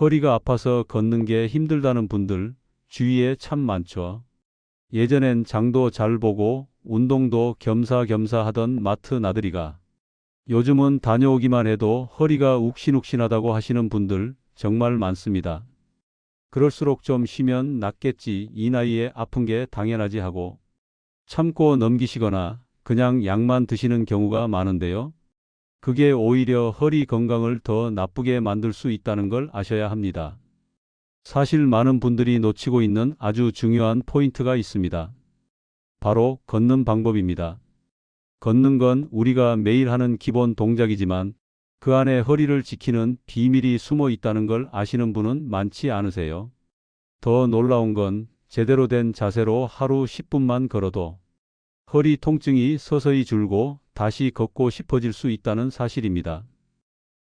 허리가 아파서 걷는 게 힘들다는 분들 주위에 참 많죠. 예전엔 장도 잘 보고 운동도 겸사겸사 하던 마트 나들이가 요즘은 다녀오기만 해도 허리가 욱신욱신하다고 하시는 분들 정말 많습니다. 그럴수록 좀 쉬면 낫겠지 이 나이에 아픈 게 당연하지 하고 참고 넘기시거나 그냥 약만 드시는 경우가 많은데요. 그게 오히려 허리 건강을 더 나쁘게 만들 수 있다는 걸 아셔야 합니다. 사실 많은 분들이 놓치고 있는 아주 중요한 포인트가 있습니다. 바로 걷는 방법입니다. 걷는 건 우리가 매일 하는 기본 동작이지만 그 안에 허리를 지키는 비밀이 숨어 있다는 걸 아시는 분은 많지 않으세요. 더 놀라운 건 제대로 된 자세로 하루 10분만 걸어도 허리 통증이 서서히 줄고 다시 걷고 싶어질 수 있다는 사실입니다.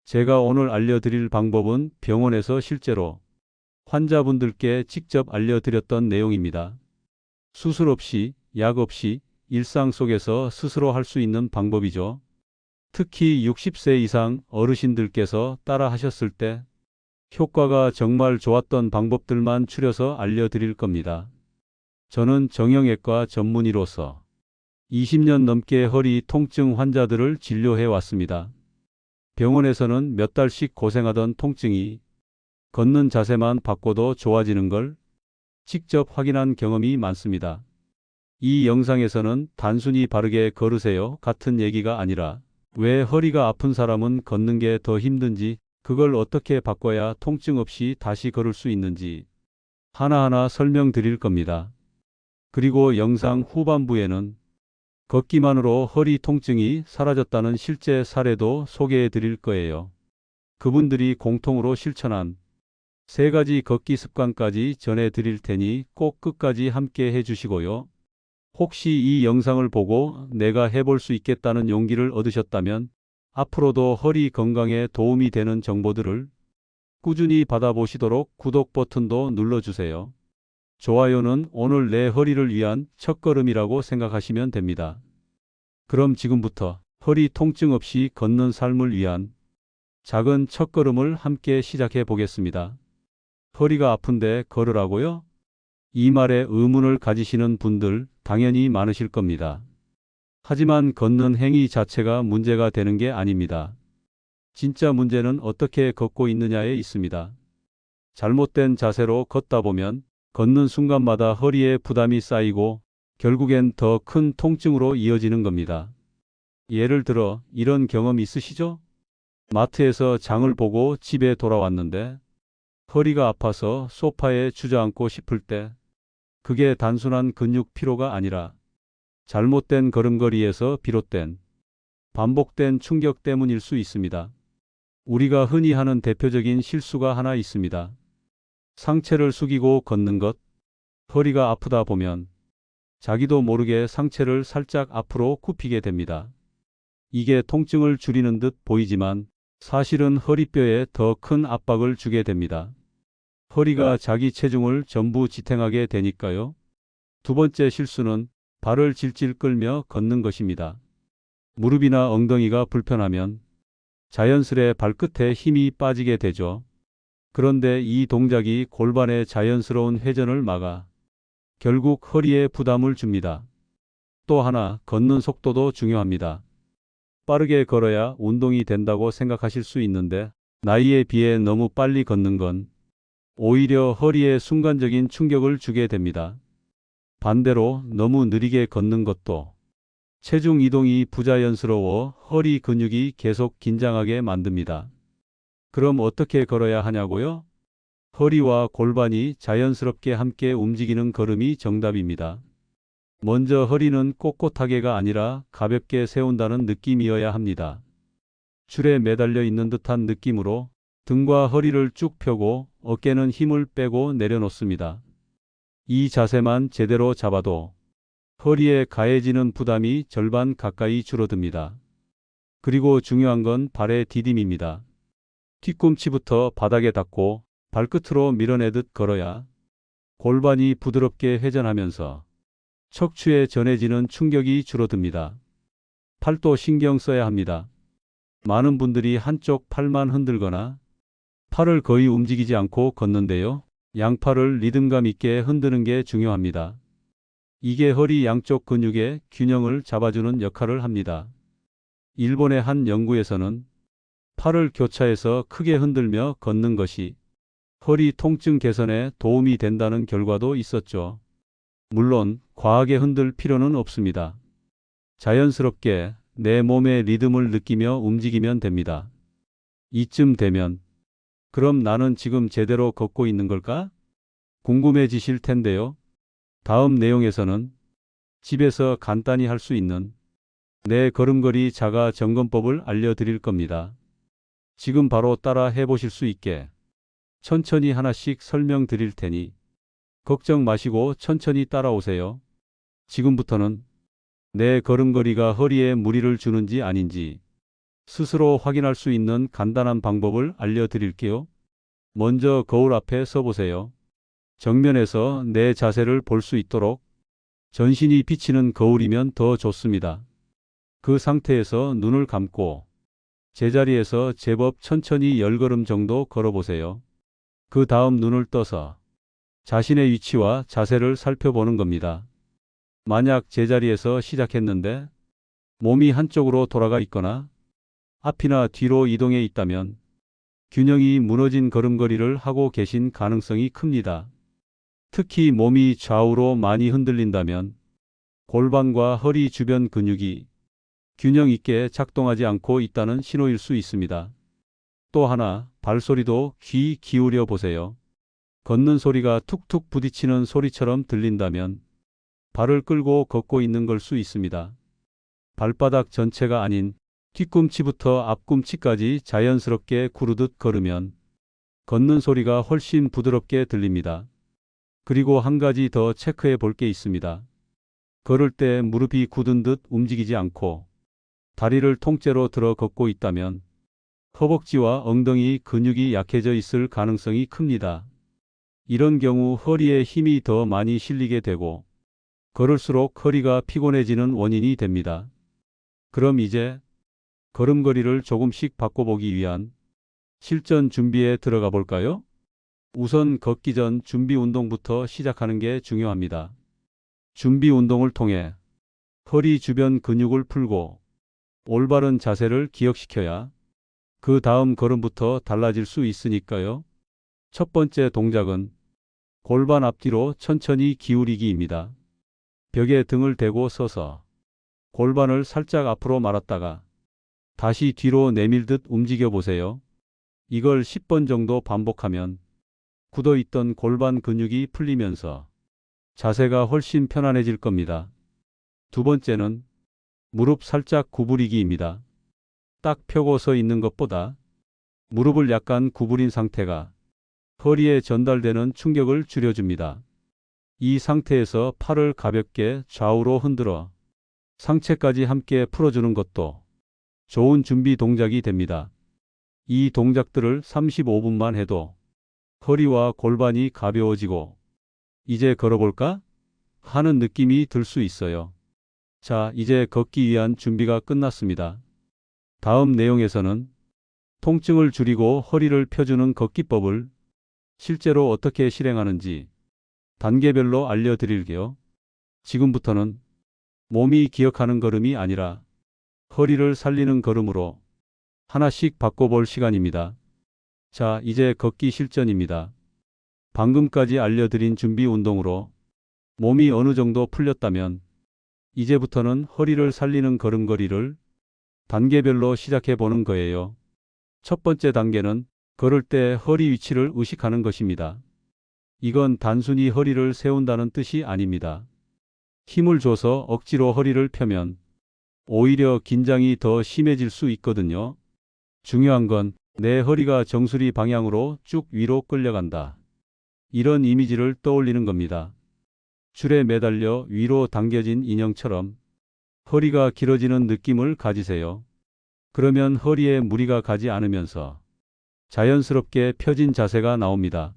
제가 오늘 알려드릴 방법은 병원에서 실제로 환자분들께 직접 알려드렸던 내용입니다. 수술 없이, 약 없이 일상 속에서 스스로 할 수 있는 방법이죠. 특히 60세 이상 어르신들께서 따라 하셨을 때 효과가 정말 좋았던 방법들만 추려서 알려드릴 겁니다. 저는 정형외과 전문의로서 20년 넘게 허리 통증 환자들을 진료해 왔습니다. 병원에서는 몇 달씩 고생하던 통증이 걷는 자세만 바꿔도 좋아지는 걸 직접 확인한 경험이 많습니다. 이 영상에서는 단순히 바르게 걸으세요 같은 얘기가 아니라 왜 허리가 아픈 사람은 걷는 게 더 힘든지 그걸 어떻게 바꿔야 통증 없이 다시 걸을 수 있는지 하나하나 설명드릴 겁니다. 그리고 영상 후반부에는 걷기만으로 허리 통증이 사라졌다는 실제 사례도 소개해 드릴 거예요. 그분들이 공통으로 실천한 세 가지 걷기 습관까지 전해 드릴 테니 꼭 끝까지 함께 해 주시고요. 혹시 이 영상을 보고 내가 해볼 수 있겠다는 용기를 얻으셨다면 앞으로도 허리 건강에 도움이 되는 정보들을 꾸준히 받아보시도록 구독 버튼도 눌러주세요. 좋아요는 오늘 내 허리를 위한 첫걸음이라고 생각하시면 됩니다. 그럼 지금부터 허리 통증 없이 걷는 삶을 위한 작은 첫걸음을 함께 시작해 보겠습니다. 허리가 아픈데 걸으라고요? 이 말에 의문을 가지시는 분들 당연히 많으실 겁니다. 하지만 걷는 행위 자체가 문제가 되는 게 아닙니다. 진짜 문제는 어떻게 걷고 있느냐에 있습니다. 잘못된 자세로 걷다 보면 걷는 순간마다 허리에 부담이 쌓이고 결국엔 더 큰 통증으로 이어지는 겁니다. 예를 들어 이런 경험 있으시죠? 마트에서 장을 보고 집에 돌아왔는데 허리가 아파서 소파에 주저앉고 싶을 때 그게 단순한 근육 피로가 아니라 잘못된 걸음걸이에서 비롯된 반복된 충격 때문일 수 있습니다. 우리가 흔히 하는 대표적인 실수가 하나 있습니다. 상체를 숙이고 걷는 것. 허리가 아프다 보면 자기도 모르게 상체를 살짝 앞으로 굽히게 됩니다. 이게 통증을 줄이는 듯 보이지만 사실은 허리뼈에 더 큰 압박을 주게 됩니다. 허리가 자기 체중을 전부 지탱하게 되니까요. 두 번째 실수는 발을 질질 끌며 걷는 것입니다. 무릎이나 엉덩이가 불편하면 자연스레 발끝에 힘이 빠지게 되죠. 그런데 이 동작이 골반의 자연스러운 회전을 막아 결국 허리에 부담을 줍니다. 또 하나 걷는 속도도 중요합니다. 빠르게 걸어야 운동이 된다고 생각하실 수 있는데 나이에 비해 너무 빨리 걷는 건 오히려 허리에 순간적인 충격을 주게 됩니다. 반대로 너무 느리게 걷는 것도 체중 이동이 부자연스러워 허리 근육이 계속 긴장하게 만듭니다. 그럼 어떻게 걸어야 하냐고요? 허리와 골반이 자연스럽게 함께 움직이는 걸음이 정답입니다. 먼저 허리는 꼿꼿하게가 아니라 가볍게 세운다는 느낌이어야 합니다. 줄에 매달려 있는 듯한 느낌으로 등과 허리를 쭉 펴고 어깨는 힘을 빼고 내려놓습니다. 이 자세만 제대로 잡아도 허리에 가해지는 부담이 절반 가까이 줄어듭니다. 그리고 중요한 건 발의 디딤입니다. 뒤꿈치부터 바닥에 닿고 발끝으로 밀어내듯 걸어야 골반이 부드럽게 회전하면서 척추에 전해지는 충격이 줄어듭니다. 팔도 신경 써야 합니다. 많은 분들이 한쪽 팔만 흔들거나 팔을 거의 움직이지 않고 걷는데요. 양팔을 리듬감 있게 흔드는 게 중요합니다. 이게 허리 양쪽 근육의 균형을 잡아주는 역할을 합니다. 일본의 한 연구에서는 팔을 교차해서 크게 흔들며 걷는 것이 허리 통증 개선에 도움이 된다는 결과도 있었죠. 물론 과하게 흔들 필요는 없습니다. 자연스럽게 내 몸의 리듬을 느끼며 움직이면 됩니다. 이쯤 되면 그럼 나는 지금 제대로 걷고 있는 걸까? 궁금해지실 텐데요. 다음 내용에서는 집에서 간단히 할 수 있는 내 걸음걸이 자가 점검법을 알려드릴 겁니다. 지금 바로 따라 해보실 수 있게 천천히 하나씩 설명드릴 테니 걱정 마시고 천천히 따라오세요. 지금부터는 내 걸음걸이가 허리에 무리를 주는지 아닌지 스스로 확인할 수 있는 간단한 방법을 알려드릴게요. 먼저 거울 앞에 서보세요. 정면에서 내 자세를 볼 수 있도록 전신이 비치는 거울이면 더 좋습니다. 그 상태에서 눈을 감고 제자리에서 제법 천천히 열 걸음 정도 걸어보세요. 그 다음 눈을 떠서 자신의 위치와 자세를 살펴보는 겁니다. 만약 제자리에서 시작했는데 몸이 한쪽으로 돌아가 있거나 앞이나 뒤로 이동해 있다면 균형이 무너진 걸음걸이를 하고 계신 가능성이 큽니다. 특히 몸이 좌우로 많이 흔들린다면 골반과 허리 주변 근육이 균형 있게 작동하지 않고 있다는 신호일 수 있습니다. 또 하나, 발소리도 귀 기울여 보세요. 걷는 소리가 툭툭 부딪히는 소리처럼 들린다면 발을 끌고 걷고 있는 걸 수 있습니다. 발바닥 전체가 아닌 뒤꿈치부터 앞꿈치까지 자연스럽게 구르듯 걸으면 걷는 소리가 훨씬 부드럽게 들립니다. 그리고 한 가지 더 체크해 볼 게 있습니다. 걸을 때 무릎이 굳은 듯 움직이지 않고 다리를 통째로 들어 걷고 있다면 허벅지와 엉덩이 근육이 약해져 있을 가능성이 큽니다. 이런 경우 허리에 힘이 더 많이 실리게 되고 걸을수록 허리가 피곤해지는 원인이 됩니다. 그럼 이제 걸음걸이를 조금씩 바꿔보기 위한 실전 준비에 들어가 볼까요? 우선 걷기 전 준비 운동부터 시작하는 게 중요합니다. 준비 운동을 통해 허리 주변 근육을 풀고 올바른 자세를 기억시켜야 그 다음 걸음부터 달라질 수 있으니까요. 첫 번째 동작은 골반 앞뒤로 천천히 기울이기입니다. 벽에 등을 대고 서서 골반을 살짝 앞으로 말았다가 다시 뒤로 내밀듯 움직여 보세요. 이걸 10번 정도 반복하면 굳어 있던 골반 근육이 풀리면서 자세가 훨씬 편안해질 겁니다. 두 번째는 무릎 살짝 구부리기입니다. 딱 펴고 서 있는 것보다 무릎을 약간 구부린 상태가 허리에 전달되는 충격을 줄여줍니다. 이 상태에서 팔을 가볍게 좌우로 흔들어 상체까지 함께 풀어주는 것도 좋은 준비 동작이 됩니다. 이 동작들을 35분만 해도 허리와 골반이 가벼워지고 이제 걸어볼까? 하는 느낌이 들 수 있어요. 자, 이제 걷기 위한 준비가 끝났습니다. 다음 내용에서는 통증을 줄이고 허리를 펴주는 걷기법을 실제로 어떻게 실행하는지 단계별로 알려드릴게요. 지금부터는 몸이 기억하는 걸음이 아니라 허리를 살리는 걸음으로 하나씩 바꿔볼 시간입니다. 자, 이제 걷기 실전입니다. 방금까지 알려드린 준비 운동으로 몸이 어느 정도 풀렸다면 이제부터는 허리를 살리는 걸음걸이를 단계별로 시작해 보는 거예요. 첫 번째 단계는 걸을 때 허리 위치를 의식하는 것입니다. 이건 단순히 허리를 세운다는 뜻이 아닙니다. 힘을 줘서 억지로 허리를 펴면 오히려 긴장이 더 심해질 수 있거든요. 중요한 건 내 허리가 정수리 방향으로 쭉 위로 끌려간다. 이런 이미지를 떠올리는 겁니다. 줄에 매달려 위로 당겨진 인형처럼 허리가 길어지는 느낌을 가지세요. 그러면 허리에 무리가 가지 않으면서 자연스럽게 펴진 자세가 나옵니다.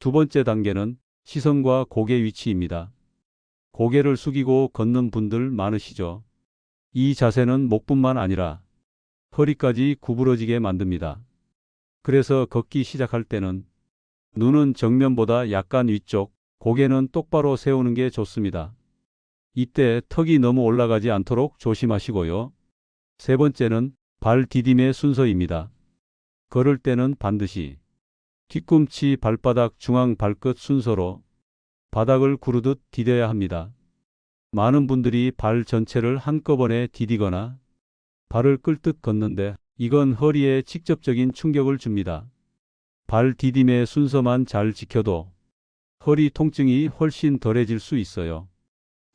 두 번째 단계는 시선과 고개 위치입니다. 고개를 숙이고 걷는 분들 많으시죠? 이 자세는 목뿐만 아니라 허리까지 구부러지게 만듭니다. 그래서 걷기 시작할 때는 눈은 정면보다 약간 위쪽, 고개는 똑바로 세우는 게 좋습니다. 이때 턱이 너무 올라가지 않도록 조심하시고요. 세 번째는 발 디딤의 순서입니다. 걸을 때는 반드시 뒤꿈치 발바닥 중앙 발끝 순서로 바닥을 구르듯 디뎌야 합니다. 많은 분들이 발 전체를 한꺼번에 디디거나 발을 끌듯 걷는데 이건 허리에 직접적인 충격을 줍니다. 발 디딤의 순서만 잘 지켜도 허리 통증이 훨씬 덜해질 수 있어요.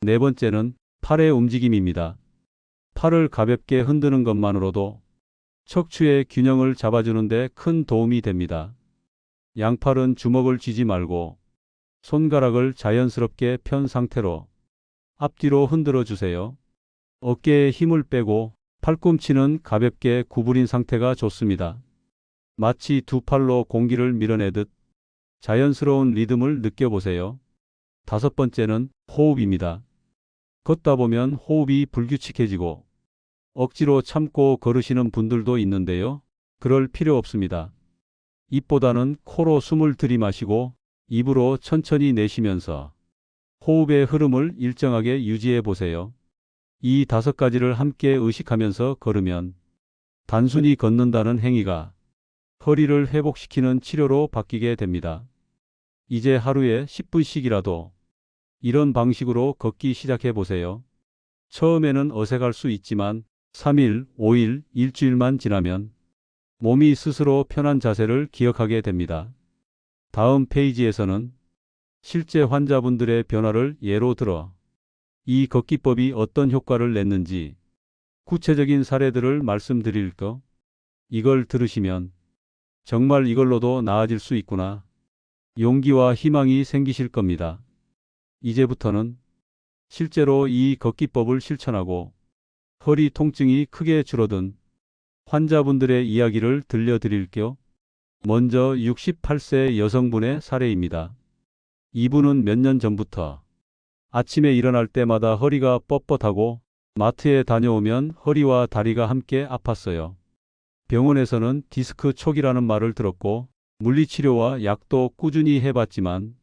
네 번째는 팔의 움직임입니다. 팔을 가볍게 흔드는 것만으로도 척추의 균형을 잡아주는데 큰 도움이 됩니다. 양팔은 주먹을 쥐지 말고 손가락을 자연스럽게 편 상태로 앞뒤로 흔들어 주세요. 어깨에 힘을 빼고 팔꿈치는 가볍게 구부린 상태가 좋습니다. 마치 두 팔로 공기를 밀어내듯 자연스러운 리듬을 느껴보세요. 다섯 번째는 호흡입니다. 걷다 보면 호흡이 불규칙해지고 억지로 참고 걸으시는 분들도 있는데요. 그럴 필요 없습니다. 입보다는 코로 숨을 들이마시고 입으로 천천히 내쉬면서 호흡의 흐름을 일정하게 유지해 보세요. 이 다섯 가지를 함께 의식하면서 걸으면 단순히 걷는다는 행위가 허리를 회복시키는 치료로 바뀌게 됩니다. 이제 하루에 10분씩이라도 이런 방식으로 걷기 시작해 보세요. 처음에는 어색할 수 있지만 3일, 5일, 일주일만 지나면 몸이 스스로 편한 자세를 기억하게 됩니다. 다음 페이지에서는 실제 환자분들의 변화를 예로 들어 이 걷기법이 어떤 효과를 냈는지 구체적인 사례들을 말씀드릴 거. 이걸 들으시면 정말 이걸로도 나아질 수 있구나. 용기와 희망이 생기실 겁니다. 이제부터는 실제로 이 걷기법을 실천하고 허리 통증이 크게 줄어든 환자분들의 이야기를 들려드릴게요. 먼저 68세 여성분의 사례입니다. 이분은 몇 년 전부터 아침에 일어날 때마다 허리가 뻣뻣하고 마트에 다녀오면 허리와 다리가 함께 아팠어요. 병원에서는 디스크 초기라는 말을 들었고 물리치료와 약도 꾸준히 해봤지만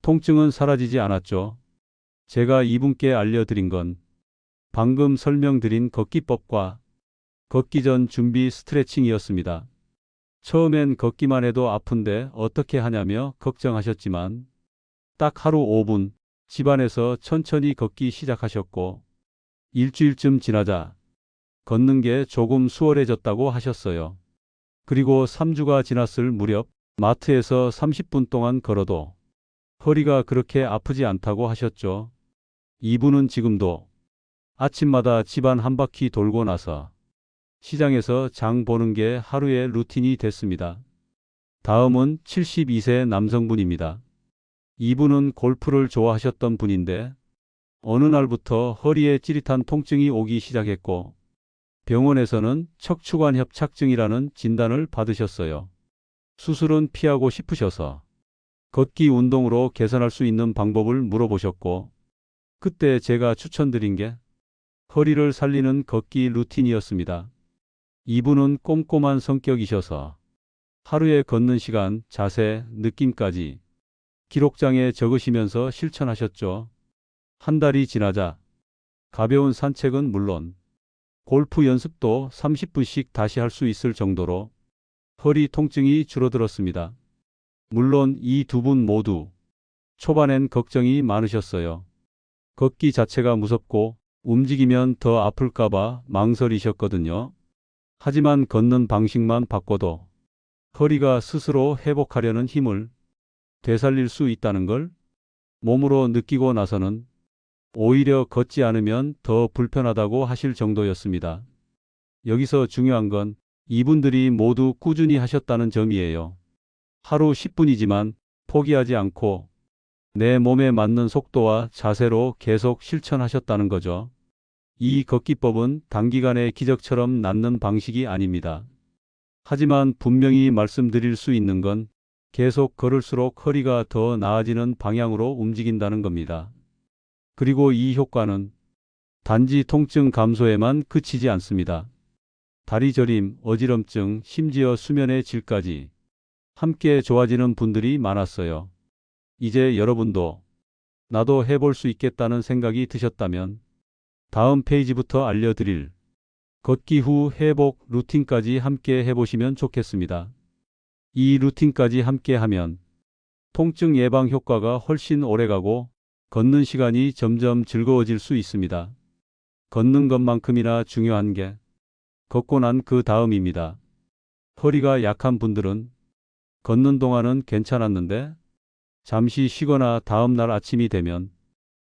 통증은 사라지지 않았죠. 제가 이분께 알려드린 건 방금 설명드린 걷기법과 걷기 전 준비 스트레칭이었습니다. 처음엔 걷기만 해도 아픈데 어떻게 하냐며 걱정하셨지만 딱 하루 5분 집안에서 천천히 걷기 시작하셨고 일주일쯤 지나자 걷는 게 조금 수월해졌다고 하셨어요. 그리고 3주가 지났을 무렵 마트에서 30분 동안 걸어도 허리가 그렇게 아프지 않다고 하셨죠. 이분은 지금도 아침마다 집안 한 바퀴 돌고 나서 시장에서 장 보는 게 하루의 루틴이 됐습니다. 다음은 72세 남성분입니다. 이분은 골프를 좋아하셨던 분인데 어느 날부터 허리에 찌릿한 통증이 오기 시작했고 병원에서는 척추관 협착증이라는 진단을 받으셨어요. 수술은 피하고 싶으셔서 걷기 운동으로 개선할 수 있는 방법을 물어보셨고 그때 제가 추천드린 게 허리를 살리는 걷기 루틴이었습니다. 이분은 꼼꼼한 성격이셔서 하루에 걷는 시간, 자세, 느낌까지 기록장에 적으시면서 실천하셨죠. 한 달이 지나자 가벼운 산책은 물론 골프 연습도 30분씩 다시 할 수 있을 정도로 허리 통증이 줄어들었습니다. 물론 이 두 분 모두 초반엔 걱정이 많으셨어요. 걷기 자체가 무섭고 움직이면 더 아플까봐 망설이셨거든요. 하지만 걷는 방식만 바꿔도 허리가 스스로 회복하려는 힘을 되살릴 수 있다는 걸 몸으로 느끼고 나서는 오히려 걷지 않으면 더 불편하다고 하실 정도였습니다. 여기서 중요한 건 이분들이 모두 꾸준히 하셨다는 점이에요. 하루 10분이지만 포기하지 않고 내 몸에 맞는 속도와 자세로 계속 실천하셨다는 거죠. 이 걷기법은 단기간에 기적처럼 낫는 방식이 아닙니다. 하지만 분명히 말씀드릴 수 있는 건 계속 걸을수록 허리가 더 나아지는 방향으로 움직인다는 겁니다. 그리고 이 효과는 단지 통증 감소에만 그치지 않습니다. 다리 저림, 어지럼증, 심지어 수면의 질까지 함께 좋아지는 분들이 많았어요. 이제 여러분도 나도 해볼 수 있겠다는 생각이 드셨다면 다음 페이지부터 알려드릴 걷기 후 회복 루틴까지 함께 해보시면 좋겠습니다. 이 루틴까지 함께 하면 통증 예방 효과가 훨씬 오래가고 걷는 시간이 점점 즐거워질 수 있습니다. 걷는 것만큼이나 중요한 게 걷고 난 그 다음입니다. 허리가 약한 분들은 걷는 동안은 괜찮았는데 잠시 쉬거나 다음 날 아침이 되면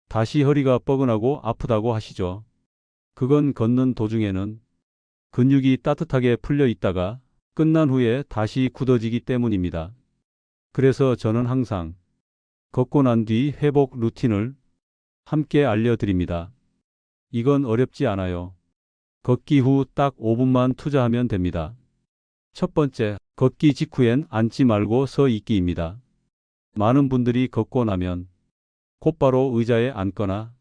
다시 허리가 뻐근하고 아프다고 하시죠. 그건 걷는 도중에는 근육이 따뜻하게 풀려 있다가 끝난 후에 다시 굳어지기 때문입니다. 그래서 저는 항상 걷고 난 뒤 회복 루틴을 함께 알려드립니다. 이건 어렵지 않아요. 걷기 후 딱 5분만 투자하면 됩니다. 첫 번째, 걷기 직후엔 앉지 말고 서 있기입니다. 많은 분들이 걷고 나면 곧바로 의자에 앉거나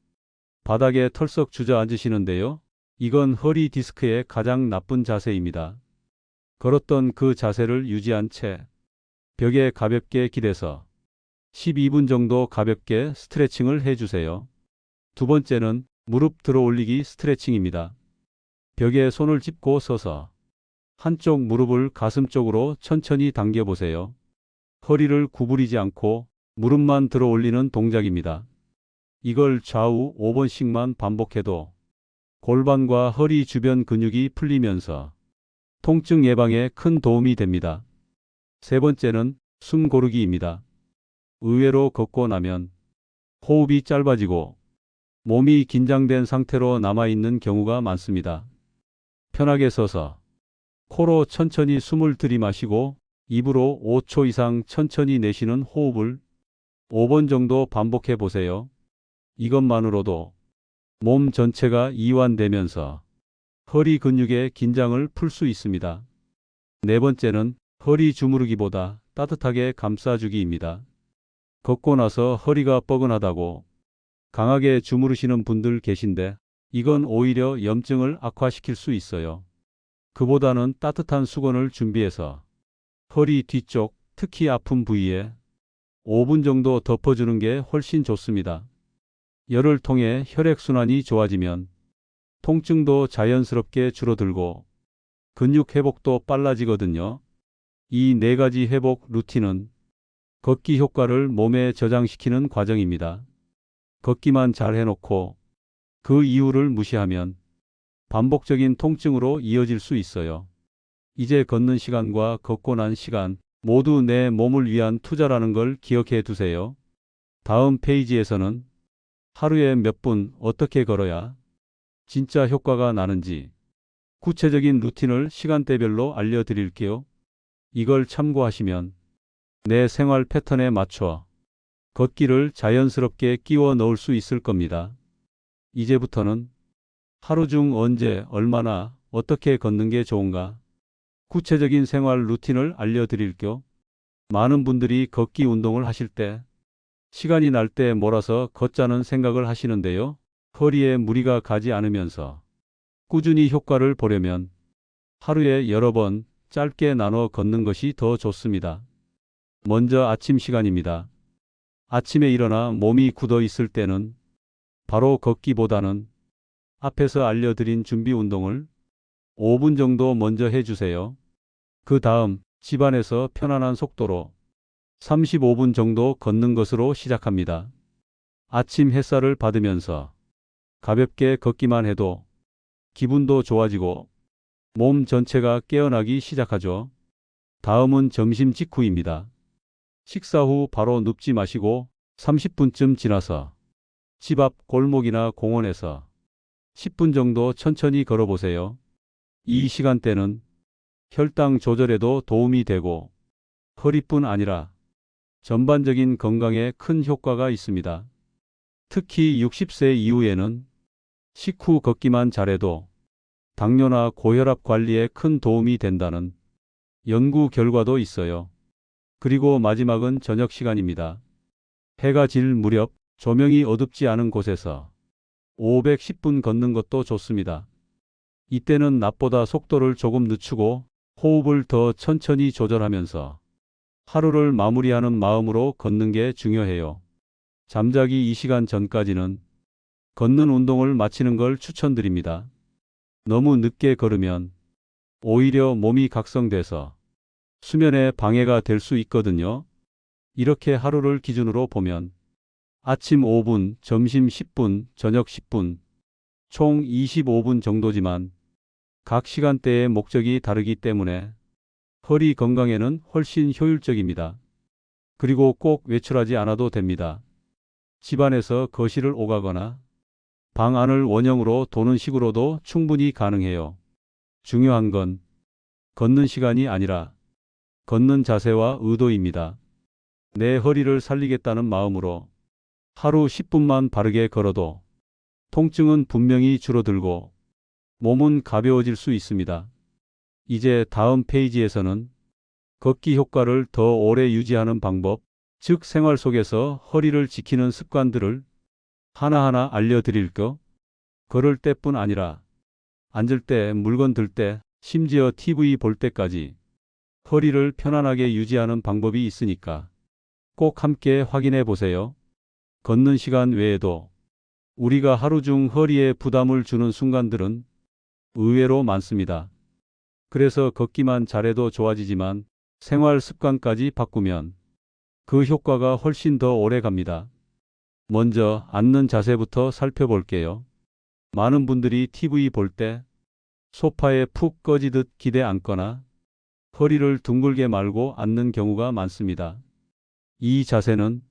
바닥에 털썩 주저앉으시는데요. 이건 허리 디스크의 가장 나쁜 자세입니다. 걸었던 그 자세를 유지한 채 벽에 가볍게 기대서 12분 정도 가볍게 스트레칭을 해주세요. 두 번째는 무릎 들어 올리기 스트레칭입니다. 벽에 손을 짚고 서서 한쪽 무릎을 가슴 쪽으로 천천히 당겨보세요. 허리를 구부리지 않고 무릎만 들어 올리는 동작입니다. 이걸 좌우 5번씩만 반복해도 골반과 허리 주변 근육이 풀리면서 통증 예방에 큰 도움이 됩니다. 세 번째는 숨 고르기입니다. 의외로 걷고 나면 호흡이 짧아지고 몸이 긴장된 상태로 남아있는 경우가 많습니다. 편하게 서서 코로 천천히 숨을 들이마시고 입으로 5초 이상 천천히 내쉬는 호흡을 5번 정도 반복해 보세요. 이것만으로도 몸 전체가 이완되면서 허리 근육의 긴장을 풀 수 있습니다. 네 번째는 허리 주무르기보다 따뜻하게 감싸주기입니다. 걷고 나서 허리가 뻐근하다고 강하게 주무르시는 분들 계신데 이건 오히려 염증을 악화시킬 수 있어요. 그보다는 따뜻한 수건을 준비해서 허리 뒤쪽, 특히 아픈 부위에 5분 정도 덮어주는 게 훨씬 좋습니다. 열을 통해 혈액순환이 좋아지면 통증도 자연스럽게 줄어들고 근육 회복도 빨라지거든요. 이 네 가지 회복 루틴은 걷기 효과를 몸에 저장시키는 과정입니다. 걷기만 잘 해놓고 그 이유를 무시하면 반복적인 통증으로 이어질 수 있어요. 이제 걷는 시간과 걷고 난 시간 모두 내 몸을 위한 투자라는 걸 기억해 두세요. 다음 페이지에서는 하루에 몇 분 어떻게 걸어야 진짜 효과가 나는지 구체적인 루틴을 시간대별로 알려드릴게요. 이걸 참고하시면 내 생활 패턴에 맞춰 걷기를 자연스럽게 끼워 넣을 수 있을 겁니다. 이제부터는 하루 중 언제, 얼마나, 어떻게 걷는 게 좋은가 구체적인 생활 루틴을 알려드릴게요. 많은 분들이 걷기 운동을 하실 때 시간이 날 때 몰아서 걷자는 생각을 하시는데요. 허리에 무리가 가지 않으면서 꾸준히 효과를 보려면 하루에 여러 번 짧게 나눠 걷는 것이 더 좋습니다. 먼저 아침 시간입니다. 아침에 일어나 몸이 굳어 있을 때는 바로 걷기보다는 앞에서 알려드린 준비 운동을 5분 정도 먼저 해주세요. 그 다음 집안에서 편안한 속도로 35분 정도 걷는 것으로 시작합니다. 아침 햇살을 받으면서 가볍게 걷기만 해도 기분도 좋아지고 몸 전체가 깨어나기 시작하죠. 다음은 점심 직후입니다. 식사 후 바로 눕지 마시고 30분쯤 지나서 집 앞 골목이나 공원에서 10분 정도 천천히 걸어보세요. 이 시간대는 혈당 조절에도 도움이 되고 허리뿐 아니라 전반적인 건강에 큰 효과가 있습니다. 특히 60세 이후에는 식후 걷기만 잘해도 당뇨나 고혈압 관리에 큰 도움이 된다는 연구 결과도 있어요. 그리고 마지막은 저녁 시간입니다. 해가 질 무렵 조명이 어둡지 않은 곳에서 510분 걷는 것도 좋습니다. 이때는 낮보다 속도를 조금 늦추고 호흡을 더 천천히 조절하면서 하루를 마무리하는 마음으로 걷는 게 중요해요. 잠자기 2시간 전까지는 걷는 운동을 마치는 걸 추천드립니다. 너무 늦게 걸으면 오히려 몸이 각성돼서 수면에 방해가 될 수 있거든요. 이렇게 하루를 기준으로 보면 아침 5분, 점심 10분, 저녁 10분, 총 25분 정도지만 각 시간대의 목적이 다르기 때문에 허리 건강에는 훨씬 효율적입니다. 그리고 꼭 외출하지 않아도 됩니다. 집안에서 거실을 오가거나 방 안을 원형으로 도는 식으로도 충분히 가능해요. 중요한 건 걷는 시간이 아니라 걷는 자세와 의도입니다. 내 허리를 살리겠다는 마음으로 하루 10분만 바르게 걸어도 통증은 분명히 줄어들고 몸은 가벼워질 수 있습니다. 이제 다음 페이지에서는 걷기 효과를 더 오래 유지하는 방법, 즉 생활 속에서 허리를 지키는 습관들을 하나하나 알려드릴 거. 걸을 때뿐 아니라 앉을 때, 물건 들 때, 심지어 TV 볼 때까지 허리를 편안하게 유지하는 방법이 있으니까 꼭 함께 확인해 보세요. 걷는 시간 외에도 우리가 하루 중 허리에 부담을 주는 순간들은 의외로 많습니다. 그래서 걷기만 잘해도 좋아지지만 생활 습관까지 바꾸면 그 효과가 훨씬 더 오래 갑니다. 먼저 앉는 자세부터 살펴볼게요. 많은 분들이 TV 볼 때 소파에 푹 꺼지듯 기대 앉거나 허리를 둥글게 말고 앉는 경우가 많습니다. 이 자세는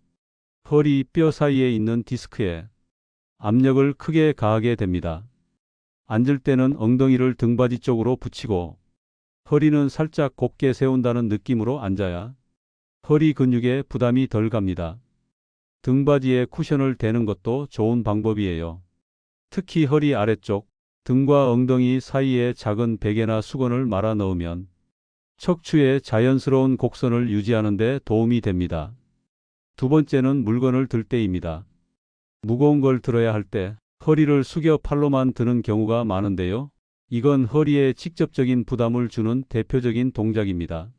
허리 뼈 사이에 있는 디스크에 압력을 크게 가하게 됩니다. 앉을 때는 엉덩이를 등받이 쪽으로 붙이고 허리는 살짝 곧게 세운다는 느낌으로 앉아야 허리 근육에 부담이 덜 갑니다. 등받이에 쿠션을 대는 것도 좋은 방법이에요. 특히 허리 아래쪽, 등과 엉덩이 사이에 작은 베개나 수건을 말아 넣으면 척추의 자연스러운 곡선을 유지하는 데 도움이 됩니다. 두 번째는 물건을 들 때입니다. 무거운 걸 들어야 할 때 허리를 숙여 팔로만 드는 경우가 많은데요. 이건 허리에 직접적인 부담을 주는 대표적인 동작입니다.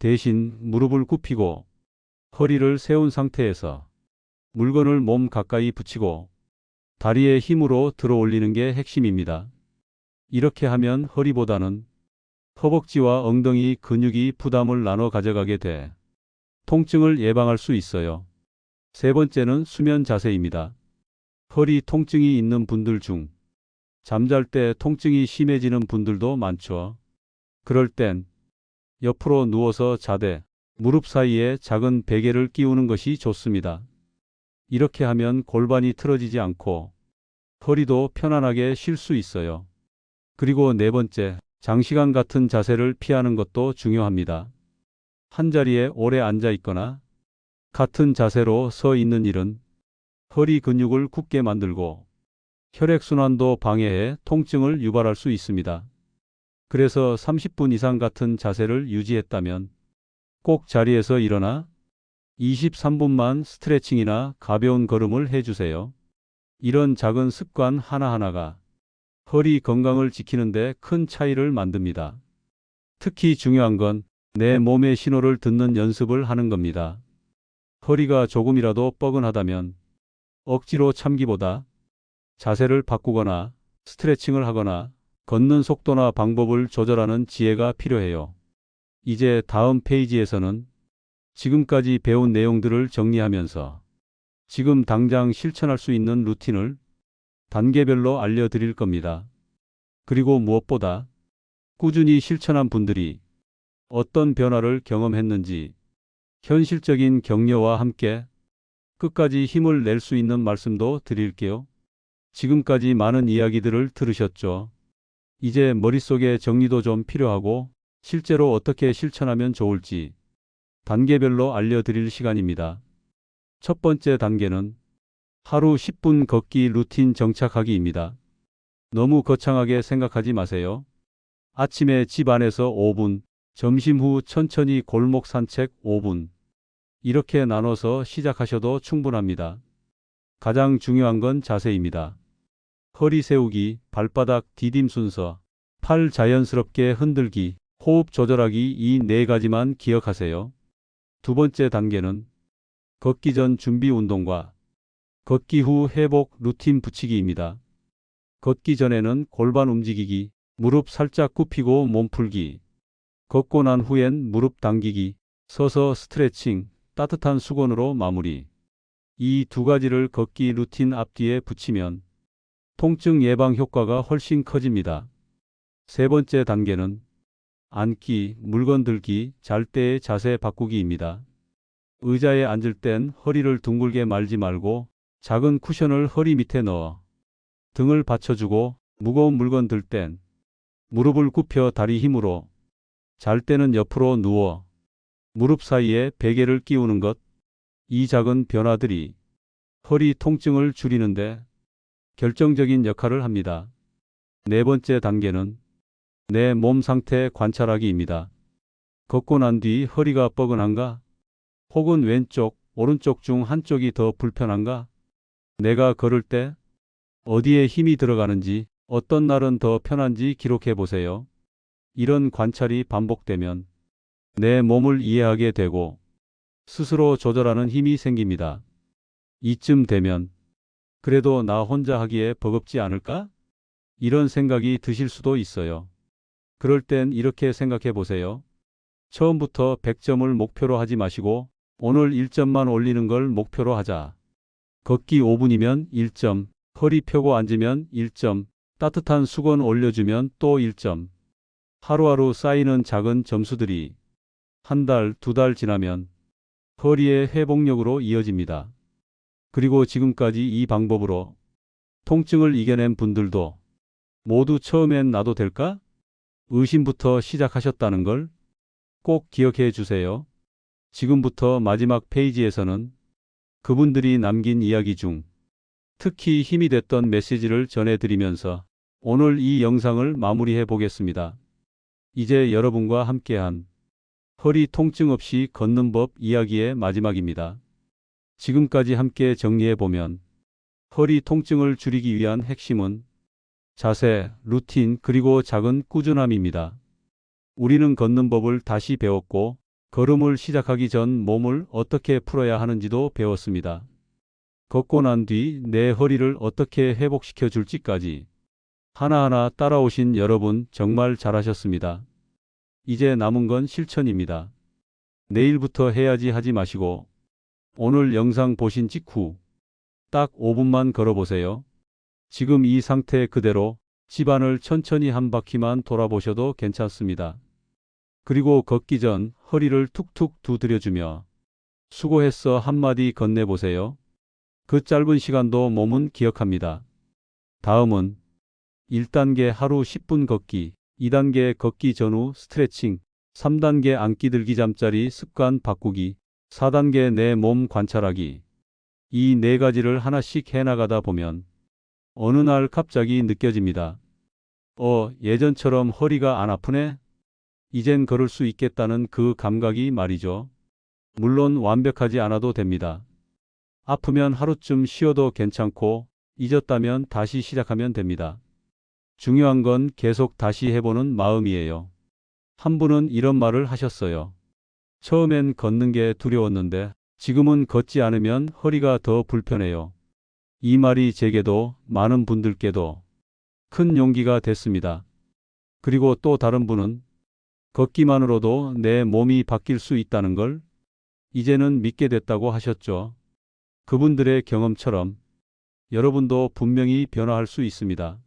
대신 무릎을 굽히고 허리를 세운 상태에서 물건을 몸 가까이 붙이고 다리의 힘으로 들어 올리는 게 핵심입니다. 이렇게 하면 허리보다는 허벅지와 엉덩이 근육이 부담을 나눠 가져가게 돼 통증을 예방할 수 있어요. 세 번째는 수면 자세입니다. 허리 통증이 있는 분들 중 잠잘 때 통증이 심해지는 분들도 많죠. 그럴 땐 옆으로 누워서 자되 무릎 사이에 작은 베개를 끼우는 것이 좋습니다. 이렇게 하면 골반이 틀어지지 않고 허리도 편안하게 쉴 수 있어요. 그리고 네 번째, 장시간 같은 자세를 피하는 것도 중요합니다. 한 자리에 오래 앉아 있거나 같은 자세로 서 있는 일은 허리 근육을 굳게 만들고 혈액순환도 방해해 통증을 유발할 수 있습니다. 그래서 30분 이상 같은 자세를 유지했다면 꼭 자리에서 일어나 23분만 스트레칭이나 가벼운 걸음을 해주세요. 이런 작은 습관 하나하나가 허리 건강을 지키는데 큰 차이를 만듭니다. 특히 중요한 건 내 몸의 신호를 듣는 연습을 하는 겁니다. 허리가 조금이라도 뻐근하다면 억지로 참기보다 자세를 바꾸거나 스트레칭을 하거나 걷는 속도나 방법을 조절하는 지혜가 필요해요. 이제 다음 페이지에서는 지금까지 배운 내용들을 정리하면서 지금 당장 실천할 수 있는 루틴을 단계별로 알려드릴 겁니다. 그리고 무엇보다 꾸준히 실천한 분들이 어떤 변화를 경험했는지 현실적인 격려와 함께 끝까지 힘을 낼 수 있는 말씀도 드릴게요. 지금까지 많은 이야기들을 들으셨죠. 이제 머릿속에 정리도 좀 필요하고 실제로 어떻게 실천하면 좋을지 단계별로 알려드릴 시간입니다. 첫 번째 단계는 하루 10분 걷기 루틴 정착하기입니다. 너무 거창하게 생각하지 마세요. 아침에 집 안에서 5분, 점심 후 천천히 골목 산책 5분. 이렇게 나눠서 시작하셔도 충분합니다. 가장 중요한 건 자세입니다. 허리 세우기, 발바닥 디딤 순서, 팔 자연스럽게 흔들기, 호흡 조절하기 이 네 가지만 기억하세요. 두 번째 단계는 걷기 전 준비 운동과 걷기 후 회복 루틴 붙이기입니다. 걷기 전에는 골반 움직이기, 무릎 살짝 굽히고 몸 풀기. 걷고 난 후엔 무릎 당기기, 서서 스트레칭, 따뜻한 수건으로 마무리. 이 두 가지를 걷기 루틴 앞뒤에 붙이면 통증 예방 효과가 훨씬 커집니다. 세 번째 단계는 앉기, 물건 들기, 잘 때의 자세 바꾸기입니다. 의자에 앉을 땐 허리를 둥글게 말지 말고 작은 쿠션을 허리 밑에 넣어 등을 받쳐주고 무거운 물건 들 땐 무릎을 굽혀 다리 힘으로 잘 때는 옆으로 누워 무릎 사이에 베개를 끼우는 것. 이 작은 변화들이 허리 통증을 줄이는데 결정적인 역할을 합니다. 네 번째 단계는 내 몸 상태 관찰하기입니다. 걷고 난 뒤 허리가 뻐근한가? 혹은 왼쪽, 오른쪽 중 한쪽이 더 불편한가? 내가 걸을 때 어디에 힘이 들어가는지, 어떤 날은 더 편한지 기록해 보세요. 이런 관찰이 반복되면 내 몸을 이해하게 되고 스스로 조절하는 힘이 생깁니다. 이쯤 되면 그래도 나 혼자 하기에 버겁지 않을까? 이런 생각이 드실 수도 있어요. 그럴 땐 이렇게 생각해 보세요. 처음부터 100점을 목표로 하지 마시고 오늘 1점만 올리는 걸 목표로 하자. 걷기 5분이면 1점, 허리 펴고 앉으면 1점, 따뜻한 수건 올려주면 또 1점. 하루하루 쌓이는 작은 점수들이 한 달, 두 달 지나면 허리의 회복력으로 이어집니다. 그리고 지금까지 이 방법으로 통증을 이겨낸 분들도 모두 처음엔 나도 될까? 의심부터 시작하셨다는 걸 꼭 기억해 주세요. 지금부터 마지막 페이지에서는 그분들이 남긴 이야기 중 특히 힘이 됐던 메시지를 전해드리면서 오늘 이 영상을 마무리해 보겠습니다. 이제 여러분과 함께한 허리 통증 없이 걷는 법 이야기의 마지막입니다. 지금까지 함께 정리해 보면 허리 통증을 줄이기 위한 핵심은 자세, 루틴, 그리고 작은 꾸준함입니다. 우리는 걷는 법을 다시 배웠고 걸음을 시작하기 전 몸을 어떻게 풀어야 하는지도 배웠습니다. 걷고 난 뒤 내 허리를 어떻게 회복시켜 줄지까지 하나하나 따라오신 여러분 정말 잘하셨습니다. 이제 남은 건 실천입니다. 내일부터 해야지 하지 마시고 오늘 영상 보신 직후 딱 5분만 걸어보세요. 지금 이 상태 그대로 집안을 천천히 한 바퀴만 돌아보셔도 괜찮습니다. 그리고 걷기 전 허리를 툭툭 두드려주며 수고했어 한마디 건네보세요. 그 짧은 시간도 몸은 기억합니다. 다음은 1단계 하루 10분 걷기, 2단계 걷기 전후 스트레칭, 3단계 앉기 들기 잠자리 습관 바꾸기, 4단계 내 몸 관찰하기. 이 네 가지를 하나씩 해나가다 보면 어느 날 갑자기 느껴집니다. 어, 예전처럼 허리가 안 아프네? 이젠 걸을 수 있겠다는 그 감각이 말이죠. 물론 완벽하지 않아도 됩니다. 아프면 하루쯤 쉬어도 괜찮고 잊었다면 다시 시작하면 됩니다. 중요한 건 계속 다시 해보는 마음이에요. 한 분은 이런 말을 하셨어요. 처음엔 걷는 게 두려웠는데 지금은 걷지 않으면 허리가 더 불편해요. 이 말이 제게도 많은 분들께도 큰 용기가 됐습니다. 그리고 또 다른 분은 걷기만으로도 내 몸이 바뀔 수 있다는 걸 이제는 믿게 됐다고 하셨죠. 그분들의 경험처럼 여러분도 분명히 변화할 수 있습니다.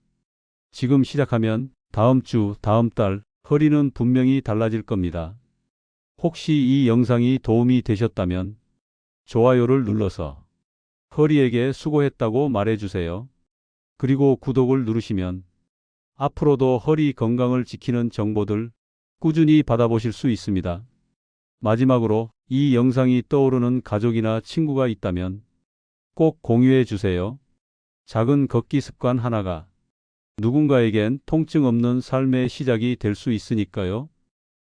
지금 시작하면 다음 주, 다음 달 허리는 분명히 달라질 겁니다. 혹시 이 영상이 도움이 되셨다면 좋아요를 눌러서 허리에게 수고했다고 말해주세요. 그리고 구독을 누르시면 앞으로도 허리 건강을 지키는 정보들 꾸준히 받아보실 수 있습니다. 마지막으로 이 영상이 떠오르는 가족이나 친구가 있다면 꼭 공유해 주세요. 작은 걷기 습관 하나가 누군가에겐 통증 없는 삶의 시작이 될 수 있으니까요.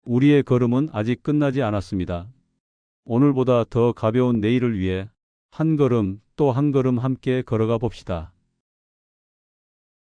우리의 걸음은 아직 끝나지 않았습니다. 오늘보다 더 가벼운 내일을 위해 한 걸음 또 한 걸음 함께 걸어가 봅시다.